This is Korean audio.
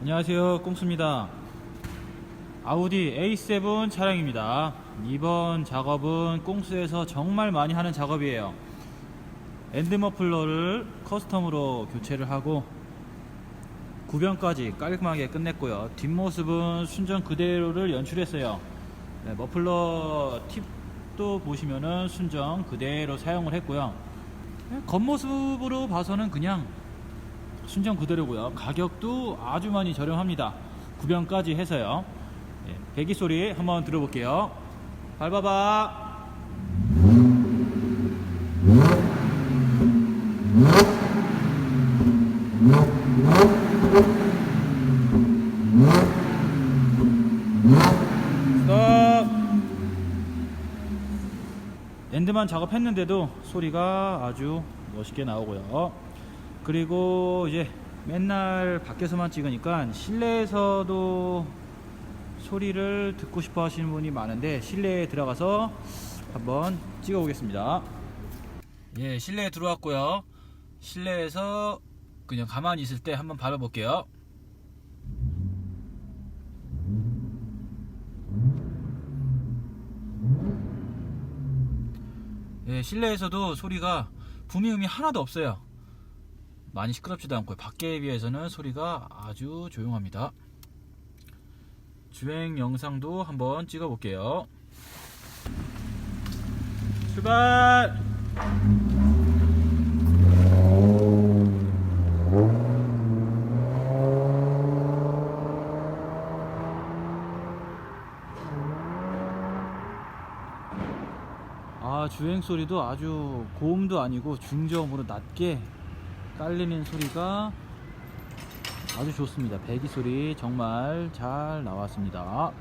안녕하세요 꼼수입니다. 아우디 A7 차량입니다. 이번 작업은 꼼수에서 정말 많이 하는 작업이에요. 엔드머플러를 커스텀으로 교체를 하고 구변까지 깔끔하게 끝냈고요. 뒷모습은 순정 그대로를 연출했어요. 네, 머플러 팁도 보시면은 순정 그대로 사용을 했고요. 네, 겉모습으로 봐서는 그냥 순정 그대로고요. 가격도 아주 많이 저렴합니다. 구변까지 해서요. 예, 배기 소리 한번 들어볼게요. 밟아봐. 엔드만 작업했는데도 소리가 아주 멋있게 나오고요. 그리고 이제 맨날 밖에서만 찍으니까 실내에서도 소리를 듣고 싶어 하시는 분이 많은데 실내에 들어가서 한번 찍어 보겠습니다. 예, 실내에 들어왔고요. 실내에서 그냥 가만히 있을 때 한번 밟아 볼게요. 예, 실내에서도 소리가 부미음이 하나도 없어요. 많이 시끄럽지도 않고 밖에 비해서는 소리가 아주 조용합니다. 주행 영상도 한번 찍어 볼게요. 출발! 아 주행 소리도 아주 고음도 아니고 중저음으로 낮게 깔리는 소리가 아주 좋습니다. 배기 소리 정말 잘 나왔습니다.